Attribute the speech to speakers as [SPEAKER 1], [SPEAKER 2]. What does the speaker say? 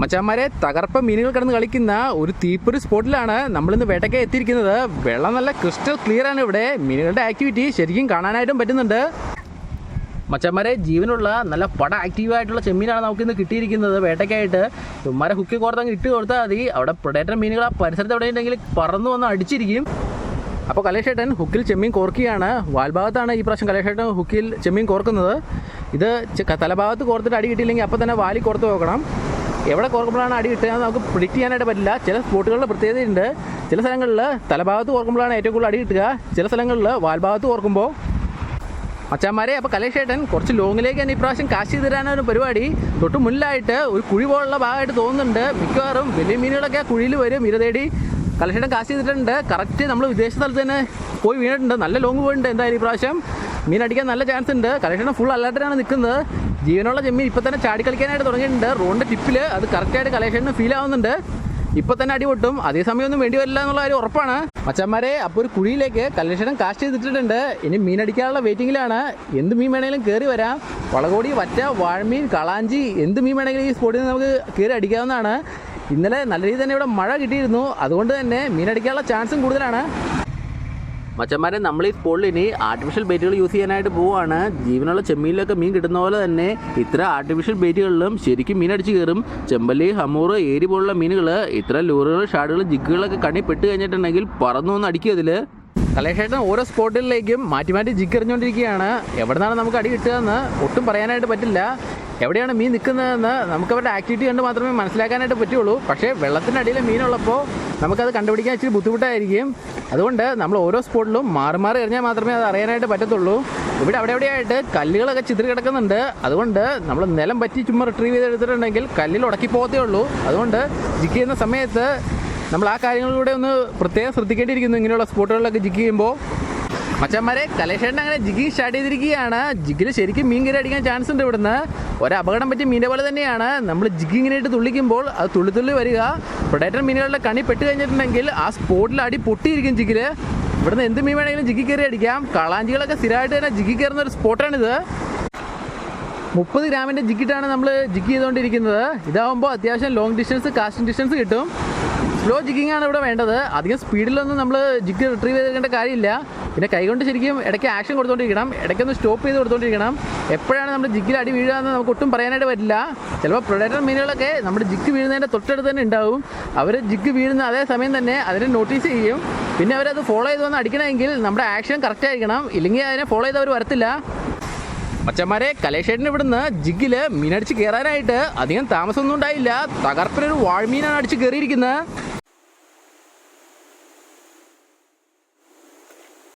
[SPEAKER 1] മച്ചാന്മാരെ തകർപ്പ മീനുകൾ കിടന്ന് കളിക്കുന്ന ഒരു തീപ്പൊരു സ്പോട്ടിലാണ് നമ്മളിന്ന് വേട്ടയ്ക്ക് എത്തിയിരിക്കുന്നത്. വെള്ളം നല്ല ക്രിസ്റ്റൽ ക്ലിയർ ആണ് ഇവിടെ. മീനുകളുടെ ആക്ടിവിറ്റി ശരിക്കും കാണാനായിട്ടും പറ്റുന്നുണ്ട്. മച്ചന്മാരെ ജീവനുള്ള നല്ല പട ആക്റ്റീവായിട്ടുള്ള ചെമ്മീനാണ് നമുക്കിന്ന് കിട്ടിയിരിക്കുന്നത് വേട്ടയ്ക്കായിട്ട്. ചുമ്മാരെ ഹുക്കി കോർത്തങ്ങ് ഇട്ട് കൊടുത്താൽ മതി. അവിടെ പ്രൊഡേറ്റർ മീനുകൾ ആ പരിസരത്ത് എവിടെ ഉണ്ടെങ്കിൽ പറന്നു വന്ന് അടിച്ചിരിക്കും. അപ്പോൾ കലേഷേട്ടൻ ഹുക്കിൽ ചെമ്മീൻ കോർക്കുകയാണ്. വാൽഭാഗത്താണ് ഈ പ്രാവശ്യം കലേഷേട്ടൻ ഹുക്കിൽ ചെമ്മീൻ കോർക്കുന്നത്. ഇത് തലഭാഗത്ത് കോർത്തിട്ട് അടി കിട്ടിയില്ലെങ്കിൽ അപ്പോൾ തന്നെ വാലി കോർത്ത് നോക്കണം. എവിടെ കോർക്കുമ്പോഴാണ് അടി കിട്ടുക നമുക്ക് പ്രിഡിക്റ്റ് ചെയ്യാനായിട്ട് പറ്റില്ല. ചില സ്പോട്ടുകളുടെ പ്രത്യേകതയുണ്ട്. ചില സ്ഥലങ്ങളിൽ തലഭാഗത്ത് കോർക്കുമ്പോഴാണ് ഏറ്റവും കൂടുതൽ അടി കിട്ടുക. ചില സ്ഥലങ്ങളിൽ വാൽഭാഗത്ത് കോർക്കുമ്പോൾ അച്ഛന്മാരെ അപ്പോൾ കലേഷേട്ടൻ കുറച്ച് ലോങ്ങിലേക്ക് തന്നെ ഇപ്രാവശ്യം കാശ് തരാനൊരു പരിപാടി. തൊട്ട് മുന്നിലായിട്ട് ഒരു കുഴി പോലുള്ള ഭാഗമായിട്ട് തോന്നുന്നുണ്ട്. മിക്കവാറും വലിയ മീനുകളൊക്കെ കുഴിയിൽ വരും. ഇര തേടി കലേഷേട്ടൻ കാശ് ചെയ്തിട്ടുണ്ട്. കറക്റ്റ് നമ്മൾ വിദേശ സ്ഥലത്ത് തന്നെ പോയി വീണിട്ടുണ്ട്. നല്ല ലോങ് പോയിട്ടുണ്ട് എന്തായാലും ഇപ്രാവശ്യം. മീൻ അടിക്കാൻ നല്ല ചാൻസ് ഉണ്ട്. കളക്ഷൻ ഫുൾ അലർട്ടിലാണ് നിൽക്കുന്നത്. ജീവനുള്ള ചെമ്മീൻ ഇപ്പം തന്നെ ചാടി കളിക്കാനായിട്ട് തുടങ്ങിയിട്ടുണ്ട്. റോഡിന്റെ ടിപ്പിൽ അത് കറക്റ്റായിട്ട് കളക്ഷന് ഫീൽ ആവുന്നുണ്ട്. ഇപ്പം തന്നെ അടിപൊട്ടും അതേ സമയമൊന്നും വേണ്ടി വരില്ല എന്നുള്ള കാര്യം ഉറപ്പാണ്. മച്ചന്മാരെ അപ്പോൾ ഒരു കുഴിയിലേക്ക് കല്ലക്ഷണം കാസ്റ്റ് ചെയ്തിട്ടുണ്ട് ഇനി മീൻ അടിക്കാനുള്ള വെയിറ്റിങ്ങിലാണ് എന്ത് മീൻ വേണമെങ്കിലും കയറി വരാം. വളകോടി വറ്റ വാഴമീൻ കളാഞ്ചി എന്ത് മീൻ വേണമെങ്കിലും ഈ സ്പോട്ടിൽ നിന്ന് നമുക്ക് കയറി അടിക്കാവുന്നതാണ്. ഇന്നലെ നല്ല രീതിയിൽ തന്നെ ഇവിടെ മഴ കിട്ടിയിരുന്നു. അതുകൊണ്ട് തന്നെ മീൻ അടിക്കാനുള്ള ചാൻസും കൂടുതലാണ്. മച്ചന്മാരെ നമ്മൾ ഈ ഇനി ആർട്ടിഫിഷ്യൽ ബേറ്റുകൾ യൂസ് ചെയ്യാനായിട്ട് പോവുകയാണ് ജീവനുള്ള ചെമ്മീനിലൊക്കെ മീൻ കിട്ടുന്ന പോലെ തന്നെ ഇത്ര ആർട്ടിഫിഷ്യൽ ബേറ്റുകളിലും ശരിക്കും മീൻ അടിച്ച് കയറും. ചെമ്പല്ലി ഹമൂറ് ഏരി പോലുള്ള മീനുകൾ ഇത്ര ലൂറുകൾ ഷാഡുകൾ ജിഗുകളൊക്കെ കണ്ണി പെട്ട് കഴിഞ്ഞിട്ടുണ്ടെങ്കിൽ പറന്നു ഒന്ന് അടിക്കും അതിൽ കലേഷേട്ടൻ ഓരോ സ്പോട്ടുകളിലേക്കും മാറ്റി മാറ്റി ജിക്കറിഞ്ഞുകൊണ്ടിരിക്കുകയാണ് എവിടെ നിന്നാണ് നമുക്ക് അടി കിട്ടുകയെന്ന് ഒട്ടും പറയാനായിട്ട് പറ്റില്ല. എവിടെയാണ് മീൻ നിൽക്കുന്നതെന്ന് നമുക്ക് അവരുടെ ആക്ടിവിറ്റി കണ്ട് മാത്രമേ മനസ്സിലാക്കാനായിട്ട് പറ്റുള്ളൂ. പക്ഷേ വെള്ളത്തിനടിയിലെ മീനുള്ളപ്പോൾ നമുക്കത് കണ്ടുപിടിക്കാൻ ഇച്ചിരി ബുദ്ധിമുട്ടായിരിക്കും. അതുകൊണ്ട് നമ്മൾ ഓരോ സ്പോട്ടിലും മാറി മാറി എറിഞ്ഞാൽ മാത്രമേ അത് അറിയാനായിട്ട് പറ്റത്തുള്ളൂ. ഇവിടെ അവിടെ എവിടെയായിട്ട് കല്ലുകളൊക്കെ ചിതറി കിടക്കുന്നുണ്ട്. അതുകൊണ്ട് നമ്മൾ നിലം പറ്റി ചുമ്മാ റിട്രീവ് ചെയ്തെടുത്തിട്ടുണ്ടെങ്കിൽ കല്ലിൽ ഉടക്കി പോകത്തേ ഉള്ളൂ. അതുകൊണ്ട് ജിക്ക് ചെയ്യുന്ന സമയത്ത് നമ്മൾ ആ കാര്യങ്ങളിലൂടെ ഒന്ന് പ്രത്യേകം ശ്രദ്ധിക്കേണ്ടിയിരിക്കുന്നു ഇങ്ങനെയുള്ള സ്പോട്ടുകളിലൊക്കെ ജിക്ക് ചെയ്യുമ്പോൾ. മച്ചന്മാരെ കലേഷേട്ടൻ അങ്ങനെ ജിഗി സ്റ്റാർട്ട് ചെയ്തിരിക്കുകയാണ്. ജിഗിൽ ശരിക്കും മീൻ കയറി അടിക്കാൻ ചാൻസ് ഉണ്ട് ഇവിടുന്ന്. ഒരു അപകടം പറ്റിയ മീനെ പോലെ തന്നെയാണ്. നമ്മൾ ജിഗി തുള്ളിക്കുമ്പോൾ അത് തുള്ളി തുള്ളി വരിക. പ്രൊഡേറ്റർ മീനുകളുടെ കണി പെട്ട് കഴിഞ്ഞിട്ടുണ്ടെങ്കിൽ ആ സ്പോട്ടിൽ അടി പൊട്ടിയിരിക്കും ജിഗിൽ ഇവിടുന്ന് എന്ത് മീൻ വേണമെങ്കിലും ജിഗി കയറി അടിക്കാം. കളാഞ്ചികളൊക്കെ സ്ഥിരമായിട്ട് തന്നെ ജിഗി കയറുന്ന ഒരു സ്പോട്ടാണിത് മുപ്പത് ഗ്രാമിന്റെ ജിക്കിട്ടാണ് നമ്മൾ ജിക്ക് ചെയ്തുകൊണ്ടിരിക്കുന്നത്. ഇതാവുമ്പോൾ അത്യാവശ്യം ലോങ് ഡിസ്റ്റൻസ് കാസ്റ്റിംഗ് ഡിസ്റ്റൻസ് കിട്ടും. സ്ലോ ജിക്കിംഗ് ആണ് ഇവിടെ വേണ്ടത്. അധികം സ്പീഡിലൊന്നും നമ്മൾ ജിക്ക് റിട്രീവ് ചെയ്തേണ്ട കാര്യമില്ല. പിന്നെ കൈകൊണ്ട് ശരിക്കും ഇടയ്ക്ക് ആക്ഷൻ കൊടുത്തോണ്ടിരിക്കണം. ഇടയ്ക്കൊന്ന് സ്റ്റോപ്പ് ചെയ്ത് കൊടുത്തോണ്ടിരിക്കണം. എപ്പോഴാണ് നമ്മുടെ ജിഗിൽ അടി വീഴുക എന്ന് നമുക്ക് ഒട്ടും പറയാനായിട്ട് പറ്റില്ല. ചിലപ്പോൾ പ്രൊഡക്റ്റർ മീനുകളൊക്കെ നമ്മുടെ ജിഗ് വീഴുന്നതിന്റെ തൊട്ടടുത്ത് തന്നെ ഉണ്ടാവും. അവർ ജിഗ് വീഴുന്ന അതേ സമയം തന്നെ അതിനെ നോട്ടീസ് ചെയ്യും. പിന്നെ അവരത് ഫോളോ ചെയ്ത് വന്ന് അടിക്കണമെങ്കിൽ നമ്മുടെ ആക്ഷൻ കറക്റ്റ് ആയിരിക്കണം. ഇല്ലെങ്കിൽ അതിനെ ഫോളോ ചെയ്ത് അവർ വരത്തില്ല. മച്ചന്മാരെ കലേഷേട്ടൻ ഇവിടുന്ന് ജിഗിൽ മീനടിച്ച് കയറാനായിട്ട് അധികം താമസമൊന്നും ഉണ്ടായില്ല. തകർപ്പിനൊരു വാഴ്മീനാണ് അടിച്ച് കയറിയിരിക്കുന്നത്.